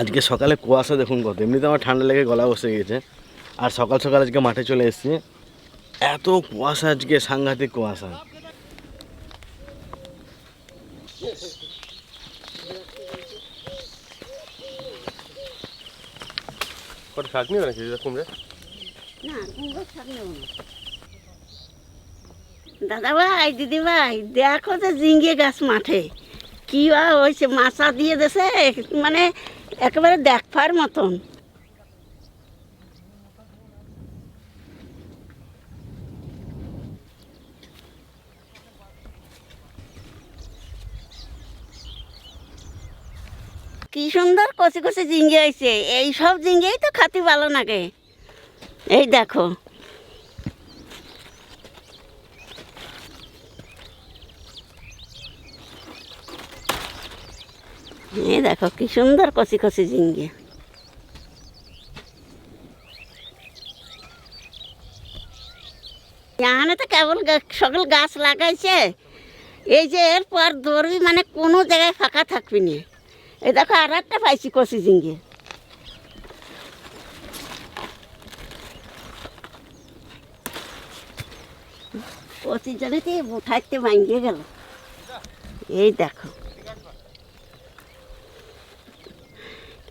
আজকে সকালে কুয়াশা দেখুন কত এমনিতে আমার ঠান্ডা লেগে গলা বসে গেছে। আর সকাল সকাল আজকে মাঠে চলে এসেছি। এত কুয়াশা আজকে সাংঘাতিক কুয়াশা। কত শাক নিয়ে নাকি কুমড়ে না কুমড়ো শাক নেব না। দাদা ভাই দিদি ভাই দেখো যে জিঙ্গে গাছ মাঠে। কি হয়েছে মাছা দিয়ে দেছে মানে একেবারে দেখবার মতন। কি সুন্দর কচি কচি জিঙ্গে হয়েছে। এই সব জিঙ্গেই তো খাতি ভালো লাগে। এই দেখো। এই দেখো, কি সুন্দর কচি কচি ঝিঙ্গে। এখানে তো কেবল সকল গাছ লাগাইছে। এই যে এরপর ধরবি মানে কোনো জায়গায় ফাঁকা থাকবি না। এই দেখো আর একটা পাইছি কচি ঝিঙ্গে। কচি জলেতে উঠাইতে ভাঙিয়ে গেল। এই দেখো।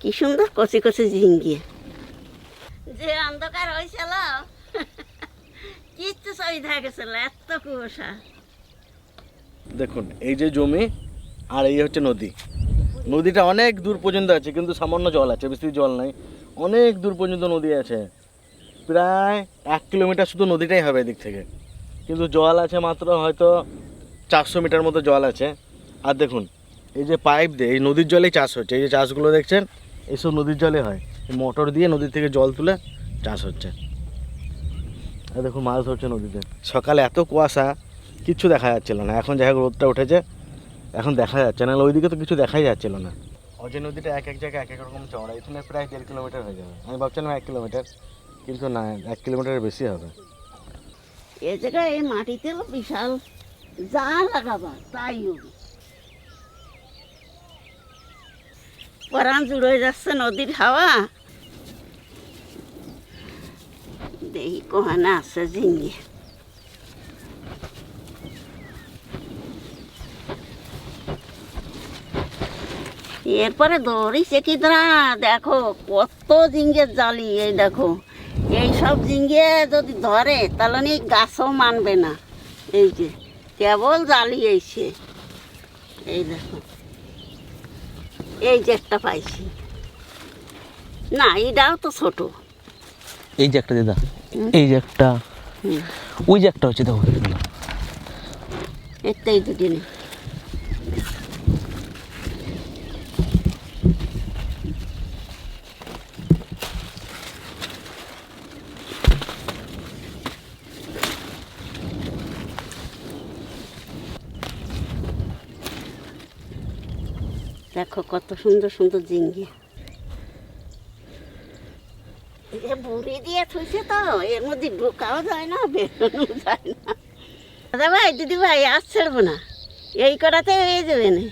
কি সুন্দর কচি কচি ঝিঙ্গি। যে অন্ধকার হয়েছিল কিচ্ছু ছবি গেছিল, এত কুয়াশা। দেখুন, এই যে জমি আর এই হচ্ছে নদী। নদীটা অনেক দূর পর্যন্ত আছে, কিন্তু সামান্য জল আছে, বেশি জল নাই। অনেক দূর পর্যন্ত নদী আছে। প্রায় এক কিলোমিটার শুধু নদীটাই হবে এদিক থেকে। কিন্তু জল আছে মাত্র হয়তো চারশো মিটার মতো জল আছে। আর দেখুন, এই যে পাইপ দিয়ে, এই নদীর জলেই চাষ হচ্ছে। এই যে চাষগুলো দেখছেন এইসব নদীর জলে হয়। মোটর দিয়ে নদী থেকে জল তুলে চাষ হচ্ছে। আর দেখুন মাছ ধরছে নদীতে। সকালে এত কুয়াশা কিচ্ছু দেখা যাচ্ছিল না। এখন যাই হোক রোদটা উঠেছে। এখন দেখা যাচ্ছে না ওইদিকে তো কিছু দেখাই যাচ্ছিল না। অজয় নদীটা এক এক জায়গায় এক এক রকম চওড়া। এখানে প্রায় দেড় কিলোমিটার হয়ে যাবে। আমি ভাবছিলাম এক কিলোমিটার কিন্তু না এক কিলোমিটারের বেশি হবে। এ জায়গায় এই মাটিতে বিশাল যা লাগাবা তাই হবে। পরাণ জুড়ে যাচ্ছে নদীর হাওয়া। দেখি কোহানা আছে ঝিঙ্গে। এরপরে দৌড়িছে কি না, দেখো কত ঝিঙ্গের জালি, এই দেখো। এই সব ঝিঙ্গে যদি ধরে, তাহলে নি গাছও মানবে না। এই যে, কেবল জালি এইছে এই দেখো। এই যে একটা পাইছি। না এটাও তো ছোট। এই যে একটা দিদা এই যে একটা ওই যে একটা হচ্ছে দেখো এটাই দুটি দেখো কত সুন্দর সুন্দর জিঙ্গি। বুড়ি দিয়ে থুইছে তো, এর মধ্যে ঢোকাও যায় না, বেরোনো যায় না। দাদা ভাই দিদি ভাই আজ ছাড়বো না। এই করাতে হয়ে যাবে না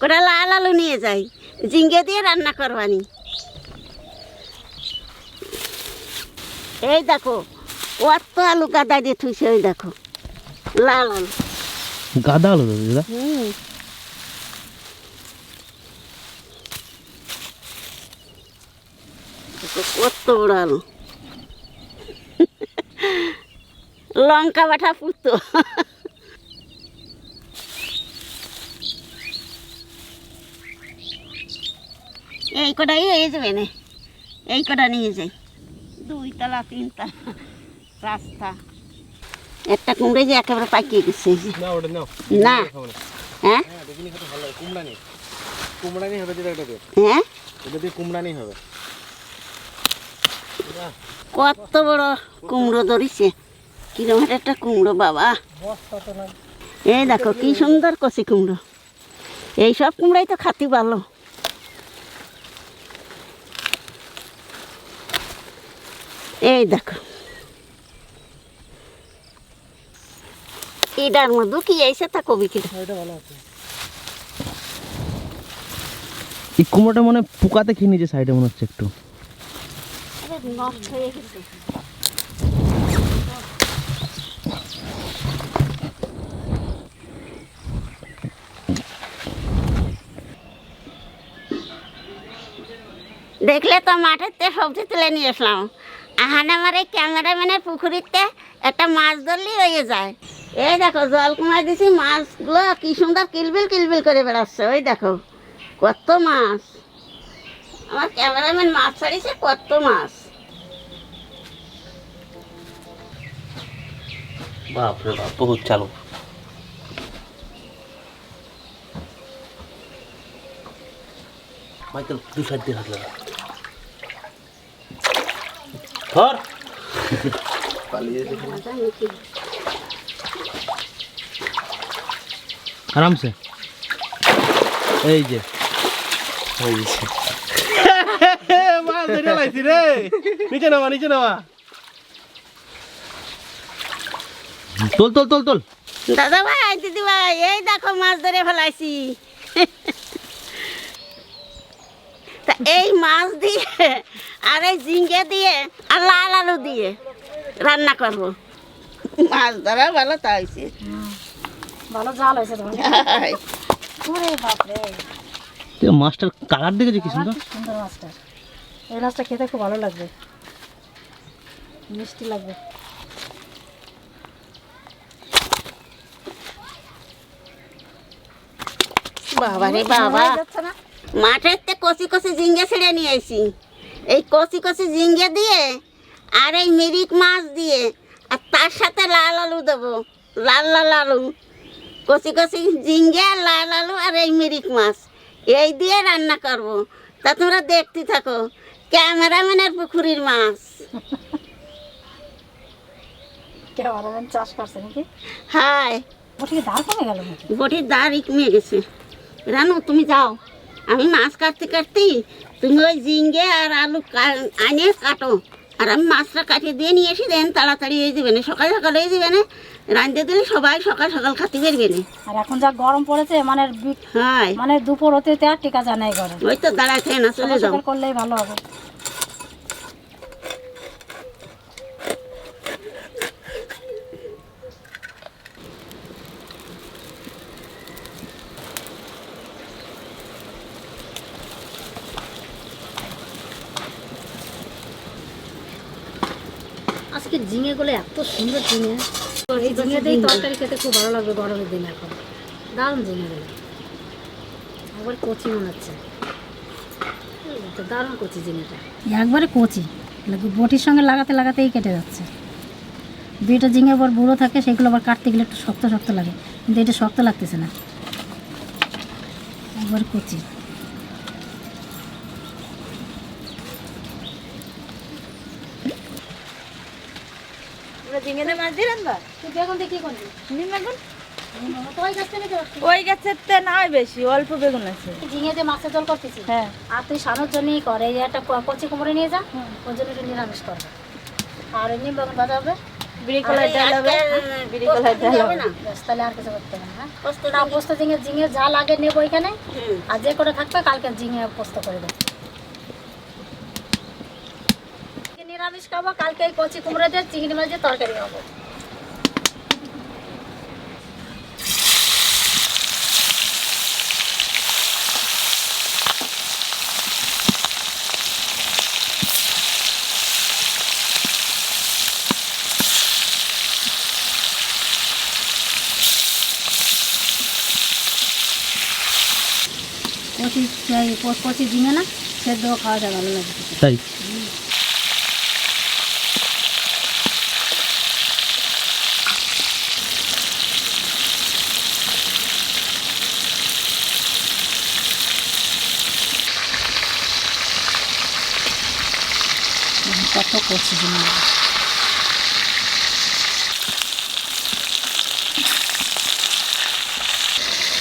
কটা লাল আলু নিয়ে যাই জিঙ্গে দিয়ে রান্না করবানি। এই দেখো কত আলু গাদা দিয়ে থুইছে ওই দেখো। লাল আলু। গাদা আলো হুম। কত বড় আলু। লঙ্কা বাটা পুতো এই কটাই হয়ে যাবে না এই কটা নিয়ে যাই। দুই তলা তিন তলা রাস্তা। একটা কুমড়ে যে একেবারে পাকিয়ে গেছে না হ্যাঁ? হ্যাঁ কুমড়ানি হবে হ্যাঁ? এটা দিয়ে কুমড়ানি হবে। কত বড় কুমড়ো ধরিছে। কিরম একটা কুমড়ো বাবা। এই দেখো কি সুন্দর কষি কুমড়ো। এই সব কুমড়োই তো খাতি ভালো। এই দেখো। এটার মধ্যে কি এসে তা কবি কি? এই কুমড়োটা মনে পোকাতে খেয়ে নিয়েছে সাইডে মনে হচ্ছে একটু। নষ্ট হয়ে গেছে। দেখলে তো মাঠেতে সবজি তুলে নিয়ে আসলাম। আহানে এই ক্যামেরাম্যানের পুকুরিতে একটা মাছ ধরলেই হয়ে যায়। এই দেখো, জল কমাই দিছি মাছগুলো, কি সুন্দর কিলবিল কিলবিল করে বেড়াচ্ছে, ওই দেখো, কত মাছ। আমার ক্যামেরাম্যান মাছ ছাড়িয়েছে, কত মাছ। বাপরে বাপ, বহুত চালু। মাইকেল দু সাইড দিয়ে হাত ধর। আরামসে। এই যে। মাছ ধরে লাইছি রে। নিচে নামা নিচে নামা। তোল তোল তোল তোল। দাদা ভাই দিদি ভাই এই দেখো মাছ ধরে ফেলাইছি। এই মাছ দিয়ে আর এই ঝিঙ্গে দিয়ে আর লাল আলু দিয়ে রান্না করব। মাছ ধরা ভালো তা হয়েছে। ভালো জাল হয়েছে মাছটার কালার দেখেছ কি সুন্দর? সুন্দর মাছটা। এই মাছটা খেতে খুব ভালো লাগবে। মিষ্টি লাগবে। বাবা। রে বাবা যাচ্ছে না? মাঠের তে কষি কচি ঝিঙ্গে ছেড়ে নিয়ে আসি এই কষি কষি ঝিঙ্গে দিয়ে আর এই মিরিক মাছ দিয়ে আর তার সাথে লাল আলু দেবো। লাল লাল আলু। কচি কচি ঝিঙ্গে আর লাল আলু আর এই মিরিক মাছ। এই দিয়ে রান্না করব। তা তোমরা দেখতে থাকো ক্যামেরাম্যানের পুকুরির মাছ। কে বানাবেন চাষ করছে নাকি? হায়। ওটিকে দাঁড় কমে গেল বটির দাঁড় কমে গেছে। রানু তুমি যাও। আমি মাছ কাটতে কাটতে তুমি ওই জিঙ্গে আর আলু আনে কাটো। আর আমি মাছটা কাটিয়ে দিয়ে নিয়ে এসে দেন তাড়াতাড়ি এই যাবে না সকাল সকাল এই যাবে না রাঁধতে দিলে সবাই সকাল সকাল খাতে পারবে না আর এখন যা গরম পড়েছে মানে হ্যাঁ। মানে দুপুর হতে আর টিকা জানাই করে গরম ওই তো দাঁড়াতে না চলে যাও। করলেই ভালো হবে। আজকে ঝিঙেগুলো এত সুন্দর ঝিঙে। এই ঝিঙে। দিয়ে তরকারি খেতে খুব ভালো লাগবে গরমের দিনে এখন। দারুণ ঝিঙেগুলো একবার কচি মনে হচ্ছে দারুণ কচি ঝিঙেটা। একবারে কচি। বটির সঙ্গে লাগাতে লাগাতেই কেটে যাচ্ছে। দুইটা ঝিঙে আবার বুড়ো থাকে সেগুলো আবার কাটতে গেলে একটু শক্ত শক্ত লাগে। কিন্তু এটা শক্ত লাগতেছে না। একবার কচি। ঝিঙে মাছ দিলেন তুই বেগুন দিয়ে কী করবি নিম বেগুন? ওই গাছের তে নয় বেশি অল্প বেগুন আছে। ঝিঙে দিয়ে মাছের জল করতেছি হ্যাঁ। আর তুই সানোর জন্যই কর একটা কচি কুমড়ে নিয়ে যা ওর জন্য একটু নিরামিষ করবে আর এমনি বেগুন ভাজা হবে। হ্যাঁ? আর যে করে থাকবে কালকে ঝিঙে পোস্ত করে দেবো আজকে নিরামিষ খাব কালকে এই কচি কুমড়ো দিয়ে চিংড়ি মাছ দিয়ে তরকারি খাব। কচি এই ক- কচি ঝিঙে না সেদ্ধ খাওয়া যায় ভালো লাগে। খেতে। তাই তো করছি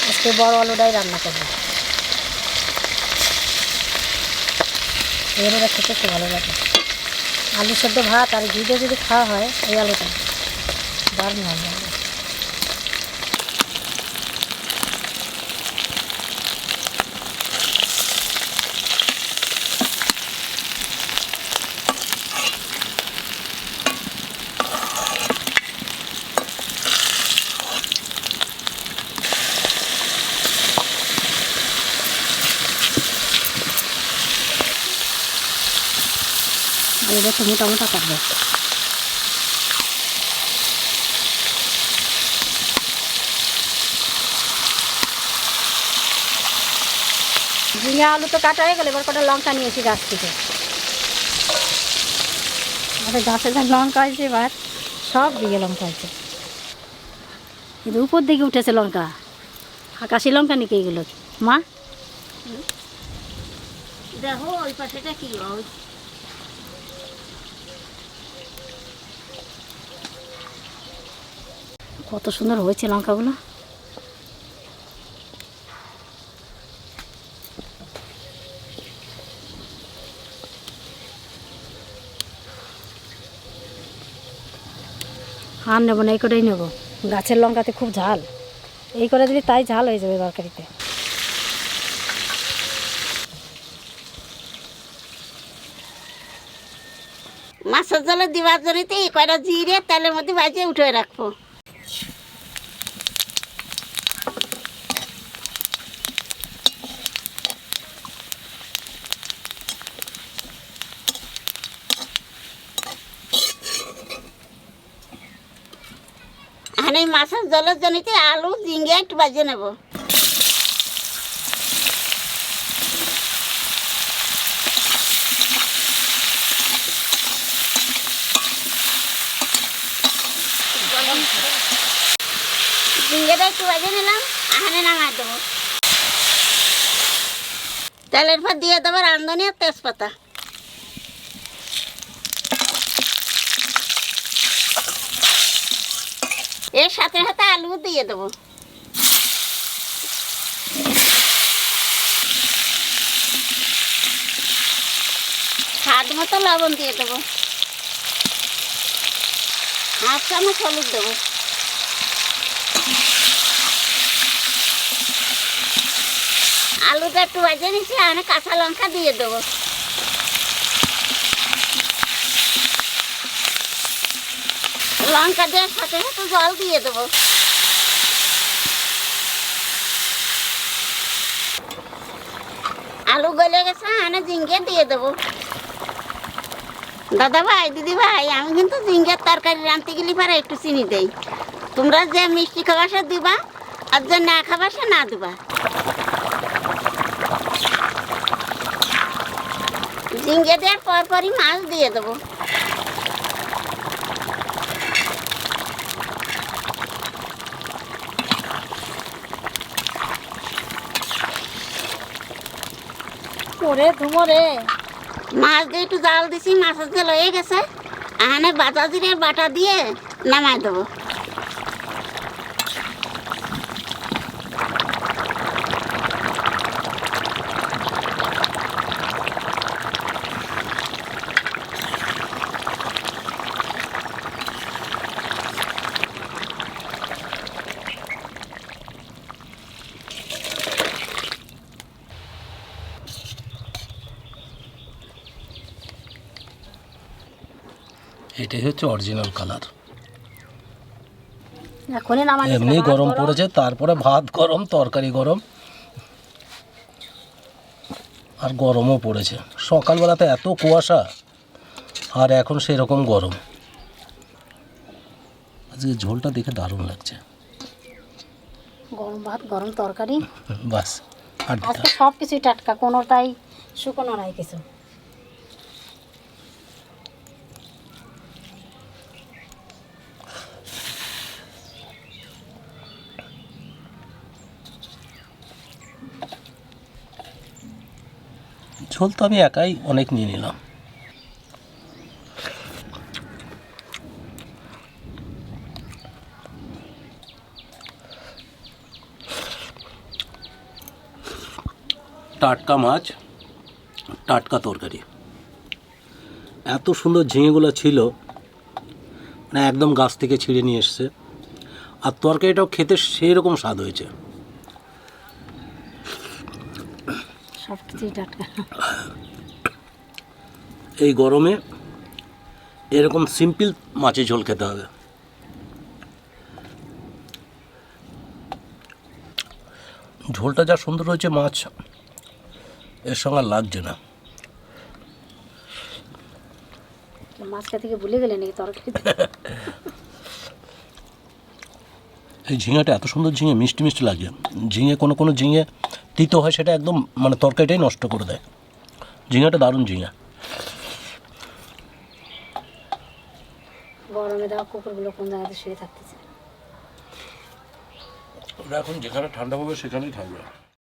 আজকে বড় আলুটাই রান্না করব এগুলো খেতে খুব ভালো লাগে আলু সেদ্ধ ভাত আর ঘিতে যদি খাওয়া হয় এই আলুটা দারুণ ভালো লাগে এটা একটু মোটা মোটা কাটবে আলু তো কাটা হয়ে গেল, এবার কটা লঙ্কা নিয়েছি গাছ থেকে। আমাদের গাছে যা লঙ্কা হয়েছে এবার, সব দিকে লঙ্কা হয়েছে। কিন্তু উপর দিকে উঠেছে লঙ্কা। আকাশি লঙ্কা নিকে এগুলো? মা? দেখো, ওই পাশেটা কি কত সুন্দর হয়েছে লঙ্কাগুলো। আর নেব না, এই করেই নেব। গাছের লঙ্কাতে খুব ঝাল। এই করে দিলে তাই ঝাল হয়ে যাবে তরকারিতে। মাছের জলে দিবার জন্যতে এই কয়টা জিরে তেলের মধ্যে ভাজিয়ে উঠে রাখব। মাছের জলের জন্যতে আলু ঝিঙ্গে একটু ভাজিয়ে নেব? ঝিঙ্গেটা একটু ভাজে নিলাম, আহানে নামাই দেবো। তেলের পর দিয়ে দেবো রাঁধুনি আর তেজপাতা। এর সাথে সাথে আলু দিয়ে দেবো। স্বাদ মতো লবণ দিয়ে দেবো। হাফ চামচ হলুদ দেবো। আলুটা একটু ভাজে নিচ্ছি আমি কাঁচা লঙ্কা দিয়ে দেবো। লঙ্কা দেওয়ার সাথে সাথে জল দিয়ে দেবো। আলু গলে গেছে, আমি জিঙ্গে দিয়ে দেবো। দাদা ভাই দিদি ভাই আমি কিন্তু ঝিঙ্গের তরকারি রাঁধতে গেলে পারে একটু চিনি দেই। তোমরা যে মিষ্টি খাবার সে দিবা, আর যে না খাবার সে না দিবা। ঝিঙ্গে দেওয়ার পর পরই মাছ দিয়ে দেবো। ওরে ধুমরে। মাছ দিয়ে একটু জাল দিছি, মাছের যে হয়ে গেছে। আহানে বাটা জিরের বাটা দিয়ে নামাই দেবো। এটাই হচ্ছে অরিজিনাল কালার এমনি গরম পড়েছে তারপরে ভাত গরম তরকারি গরম। আর গরমও পড়েছে। সকালবেলাতে এত কুয়াশা আর এখন সেরকম গরম। আজকে ঝোলটা দেখে দারুণ লাগছে। গরম ভাত গরম তরকারি। বাস আর আজকে সব কিছুই টাটকা কোনোটাই শুকনো নাই কিছু। ঝোল তো আমি একাই অনেক নিয়ে নিলাম। টাটকা মাছ, টাটকা তরকারি। এত সুন্দর ঝিঙেগুলো ছিল মানে একদম গাছ থেকে ছিঁড়ে নিয়ে এসছে। আর তরকারিটাও খেতে সেই রকম স্বাদ হয়েছে সব কিছুই টাটকা। এই গরমে এরকম সিম্পল মাছের ঝোল খেতে হবে। ঝোলটা যা সুন্দর হয়েছে মাছ এর সঙ্গে লাগছে না। মাছ খেতে ভুলে গেলে নাকি তরকারি এই ঝিঙেটা এত সুন্দর ঝিঙে মিষ্টি মিষ্টি লাগে। ঝিঙে কোনো কোনো ঝিঙে তিতো হয় সেটা একদম মানে তরকারিটাই নষ্ট করে দেয়। ঝিঙাটা দারুণ ঝিঙা। গরমে দেওয়া কুকুরগুলো কোন জায়গাতে শুয়ে থাকতেছে ওরা এখন যেখানে ঠান্ডা পাবে সেখানেই থাকবে।